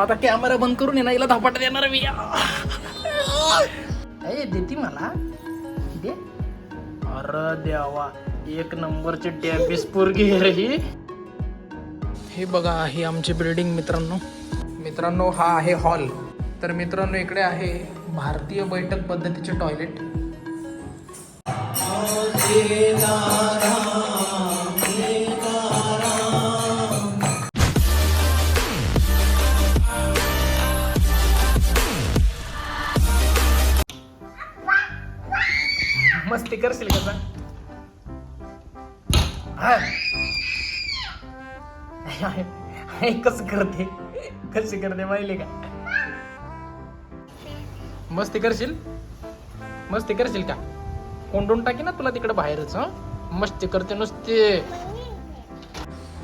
आता कॅमेरा बंद करून ये ना हिला धापाट देणार मी. ए देती मला. दे. अरे देवा एक नंबरची डॅबिस पोरगी आहे रे ही. हे बघा ही आमची बिल्डिंग मित्रांनो. मित्रांनो हा आहे हॉल तर मित्रांनो इकडे आहे भारतीय बैठक पद्धतीचे टॉयलेट मस्ती करशील का सांग? हा. कसं करते? कशी करते माहिले का? मस्ती करशील मस्ती करशील का? कोंडून टाकी ना तुला तिकडे बाहेरच मस्ती करते नुसते.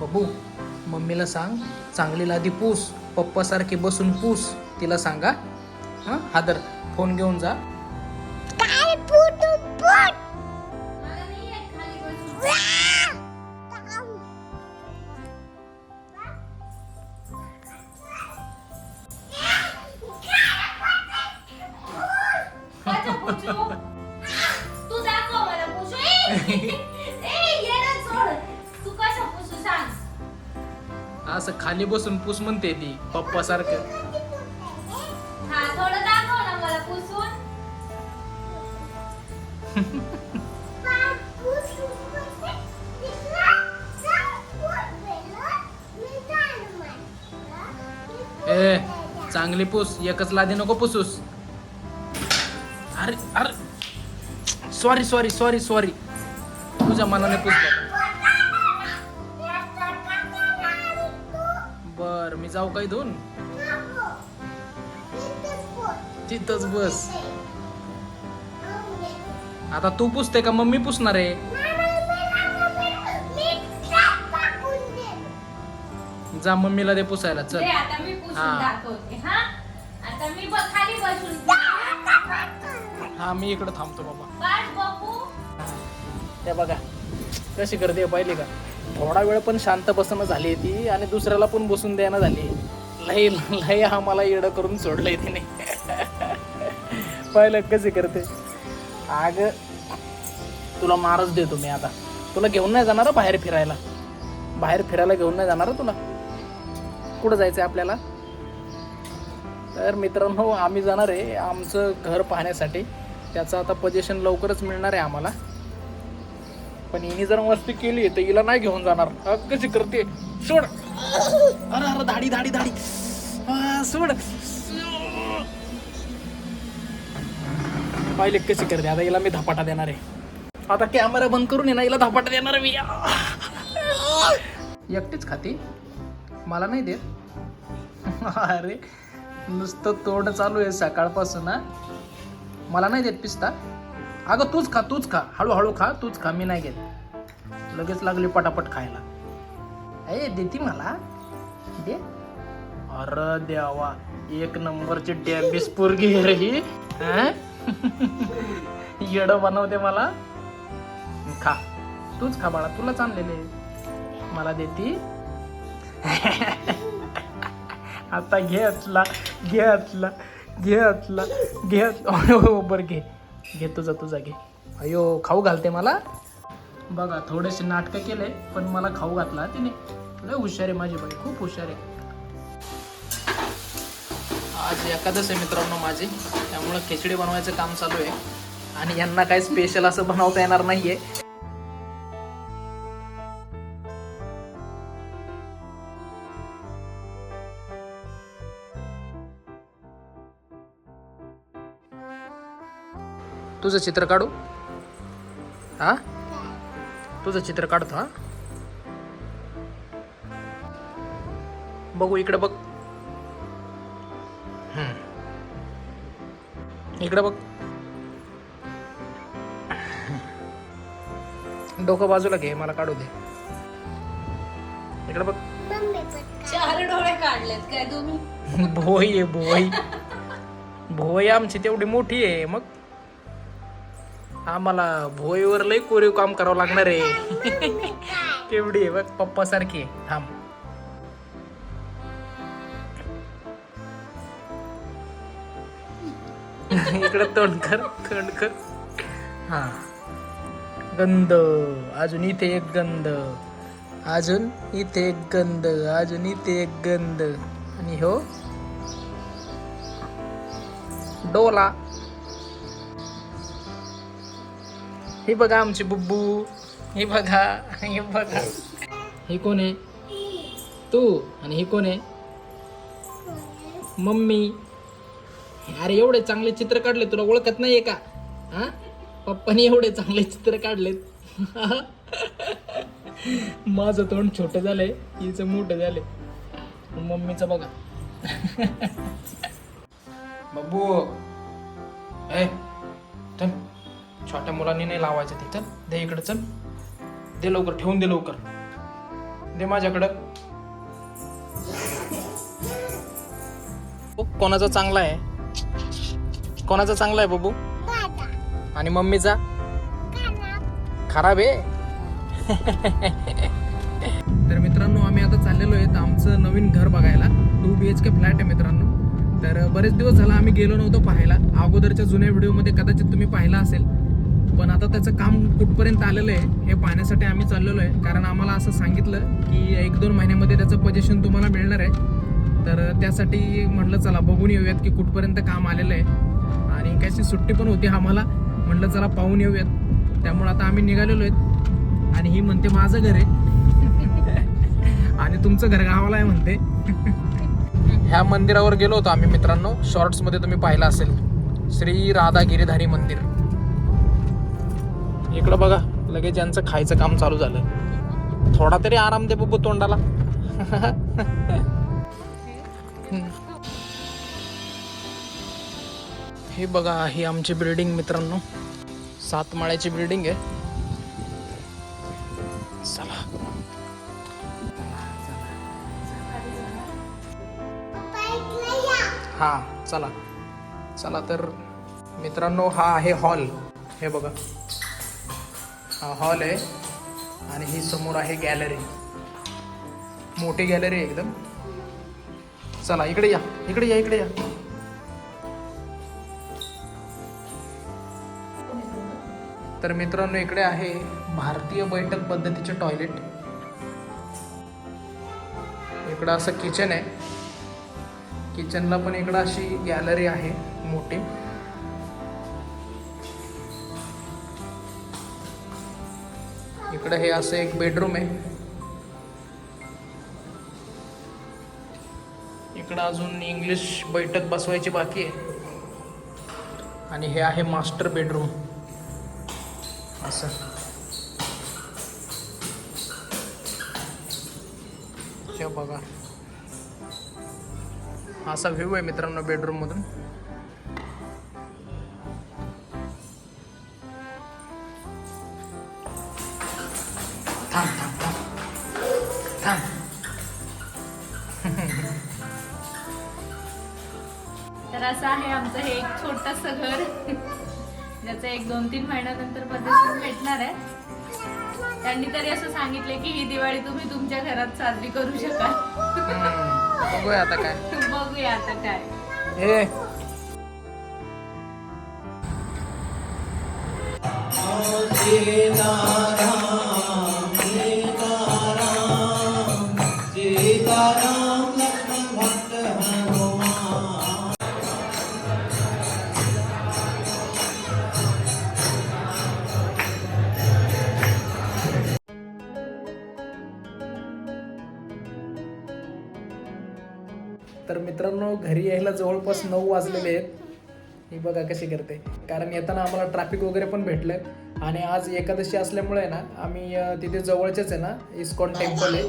बाबू मम्मीला सांग चांगली लादी पूस पप्पा सारखी बसून पूस तिला सांगा हा? हादर फोन घेऊन जा. अच्छा, पुचू. तू दाखव मला ए, ए, सोड. तू कसं पुसू सांग. असं खाली बसून पूस म्हणते ती पप्पा सारखं हा, थोडं दाखव ना मला पुसून. ए चांगली पूस एकच लादी नको पुसूस अरे अरे. सॉरी सॉरी सॉरी सॉरी तुझ्या मनाने पूस बर मी जाऊ काय धुवून तिथंच बस. आता तू पुसते का? मम्मी पुसणार आहे. जा मम्मीला दे पुसायला. चल. दे, आता मी पुसून हा. दाखवते, हा? आता मी ब- खाली बसून. हा मी इकडे थांबतो बाबा. बस बघू. ते बघा कशी करते पाहिली का? थोडा वेळ पण शांत बसणं झाली ती आणि दुसऱ्याला पण बसून द्यायला झाली. लई लई आम्हाला येडं करून सोडलंय तिने. पाहिलं कशी करते. अग तुला मारच देतो मी आता. तुला घेऊन नाही जाणार हं बाहेर फिरायला. बाहेर फिरायला घेऊन नाही जाणार हं तुला. कुठं जायचं आहे आपल्याला? तर मित्रांनो आम्ही जाणार आहे आमचं घर पाहण्यासाठी. त्याचं आता पजेशन लवकरच मिळणार आहे आम्हाला. पण हिने जर मस्ती केली तर हिला नाही घेऊन जाणार. अग कशी करते? सोड. अरे अरे धाडी धाडी धाडी सोड. पाहिले कशी करते? आता हिला मी धपाटा देणार आहे. आता कॅमेरा बंद करून ये ना हिला धपाटा देणार आहे मी. एकटीच खाते. मला नाही देत. अरे नुसतं तोंड चालू आहे सकाळपासून हा. मला नाही देत पिस्ता. अगं तूच खा तूच खा. हळूहळू खा तूच खा. मी नाही घेत. लगेच लागली पटापट खायला. ए देती मला. दे. अरे देवा एक नंबरची डॅबिस पोरगी रे ही. येड बनवते मला. खा. तूच खा बाळा तुलाच आणलेले मला देती. आता घे आतला. घेतला घेत हो, हो, बरं घे. घे तुझा तुझा घे. अयो खाऊ घालते मला. बघा थोडेसे नाटकं केले पण मला खाऊ घातला तिने. लय हुशार आहे माझी बाई खूप हुशार आहे. आज एकादश आहे मित्रांनो माझी त्यामुळं खिचडी बनवायचं काम चालू आहे. आणि यांना काही स्पेशल असं बनवता येणार नाही आहे तुझं चित्र काढू? हा? तुझं चित्र काढतो हा? बघू इकडे बघ. इकडे बघ. डोकं बाजूला घे मला काढू दे. इकडे बघ. चार डोळे काढलेत काय तुम्ही? भोई आहे भोई. भोई आमची तेवढी मोठी आहे मग? आम्हाला भोईवर लई कोरीव काम करावं लागणार आहे. केवढी आहे बघ पप्पा सारखी थांब. इकडे तोंड कर तोंड कर. हा. गंध. अजून इथे एक गंध. अजून इथे एक गंध. अजून इथे एक गंध. आणि हो. डोला. हे बघा आमची बुब्बू. हे बघा हे बघा. हे कोण आहे? तू. आणि हे कोण आहे? मम्मी. अरे एवढे चांगले चित्र काढले तुला ओळखत नाहीये का? हा? पप्पानी एवढे चांगले चित्र काढलेत. माझं तोंड छोटं झालंय हिचं मोठं झालंय. मम्मीचं बघा. बब्बू. ए चल. छोट्या मुलांनी नाही लावायचं ते चल दे इकडं चल. दे लवकर ठेवून दे लवकर. दे माझ्याकडं. कोणाचा चांगला आहे. कोणाचा चांगला आहे बबू? आणि मम्मीचा? खराब आहे. तर मित्रांनो आम्ही आता चाललेलो आहेत आमचं नवीन घर बघायला. Two B H K flat आहे मित्रांनो. तर बरेच दिवस झाला आम्ही गेलो नव्हतो पाहायला. अगोदरच्या जुन्या व्हिडिओमध्ये कदाचित तुम्ही पाहिला असेल. पण आता त्याचं काम कुठपर्यंत आलेलं आहे हे पाहण्यासाठी आम्ही चाललेलो आहे. कारण आम्हाला असं सांगितलं की एक दोन महिन्यामध्ये त्याचं पजेशन तुम्हाला मिळणार आहे. तर त्यासाठी म्हटलं चला बघून येऊयात की कुठपर्यंत काम आलेलं आहे. आणि कशी सुट्टी पण होती आम्हाला. म्हटलं चला पाहून येऊयात. त्यामुळे आता आम्ही निघालेलो आहेत. आणि ही म्हणते माझं घर आहे. आणि तुमचं घर गावाला आहे म्हणते. ह्या मंदिरावर गेलो होतो आम्ही मित्रांनो. शॉर्ट्समध्ये तुम्ही पाहिलं असेल. श्री राधा गिरीधारी मंदिर. इकडं बघा लगेच यांचं खायचं काम चालू झालं. थोडा तरी आराम दे बघू तोंडाला. हे बघा ही आमची बिल्डिंग मित्रांनो. सात माळ्याची बिल्डिंग आहे. चला. हा चला. चला तर मित्रांनो हा आहे हॉल हे बघा. हा हॉल आहे आणि ही समोर आहे गॅलरी. मोठी गॅलरी आहे एकदम. चला इकडे या इकडे या इकडे या. तर मित्रांनो इकडे आहे भारतीय बैठक पद्धतीचे टॉयलेट इकडं असं किचन आहे. किचनला पण इकडं अशी गॅलरी आहे मोठी. इकडं हे असं एक बेडरूम आहे. इकडं अजून इंग्लिश बैठक बसवायची बाकी आहे. आणि हे आहे मास्टर बेडरूम असं. बघा. असा व्ह्यू आहे मित्रांनो बेडरूम एक छोटस घर ज्याचं एक दोन तीन महिन्यानंतर पद्धतीने भेटणार आहे. त्यांनी तरी असं सांगितले की ही दिवाळी तुम्ही तुमच्या घरात साजरी करू शकाल. बघूया आता काय. बघूया आता काय. ए घरी जवळपास नऊ वाजलेले आहेत. ही बघा कशी करते. कारण येताना आम्हाला ट्रॅफिक वगैरे पण भेटलं आणि आज एकादशी असल्यामुळे ना आम्ही तिथे जवळचेच आहे ना इस्कॉन टेम्पल आहे.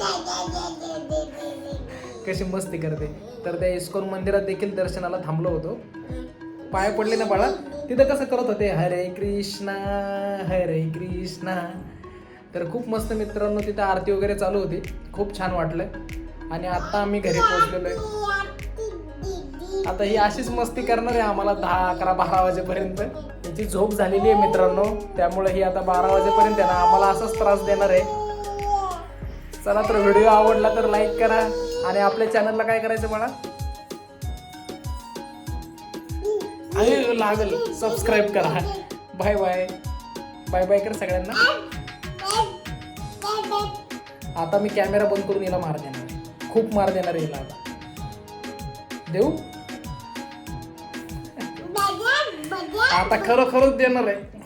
कशी मस्ती करते. तर त्या इस्कॉन मंदिरात देखील दर्शनाला थांबलो होतो. पाय पडले ना बाळा. तिथं कसं करत होते? हरे कृष्णा हरे कृष्णा. तर खूप मस्त मित्रांनो तिथं आरती वगैरे चालू होती. खूप छान वाटलं. आणि आता आम्ही घरी पोहोचलेलो आहे. आता ही अशीच मस्ती करणार आहे आम्हाला दहा अकरा बारा वाजेपर्यंत. त्याची झोप झालेली आहे मित्रांनो. त्यामुळे ही आता बारा वाजेपर्यंत आहे ना आम्हाला असाच त्रास देणार आहे. चला तर व्हिडिओ आवडला तर लाईक करा आणि आपल्या चॅनलला काय करायचं म्हणा आणि लागल सबस्क्राईब करा. बाय बाय बाय बाय कर सगळ्यांना. आता मी कॅमेरा बंद करून हिला मार देणार खूप मार देणार आहे हिला आता. देऊ? आता खरं खरंच देणार आहे.